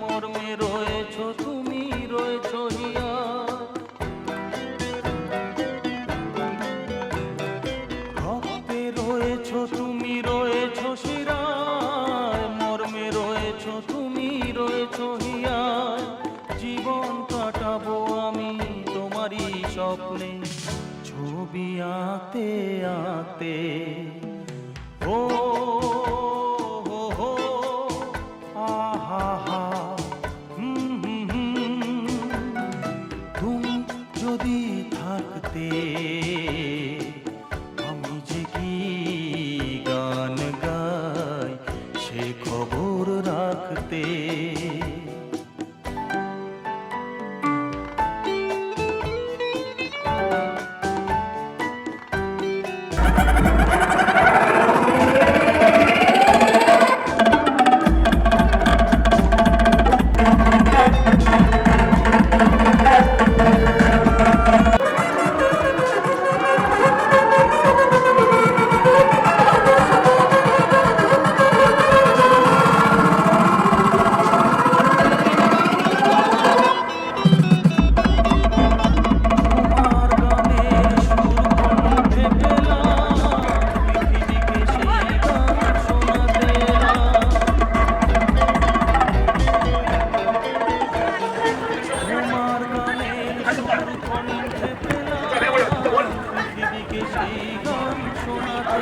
মর্মে রয়েছ তুমি, রয়েছ হিয়া। রক্তে রয়েছ তুমি, রয়েছ শিরায় মর্মে রয়েছ তুমি, রয়েছ হিয়া। জীবন কাটাবো আমি তোমারই স্বপ্নে, ছবি আঁতে আঁতে ও রাতে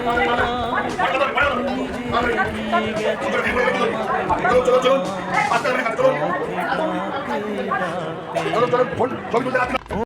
চলুন চলুন চলুন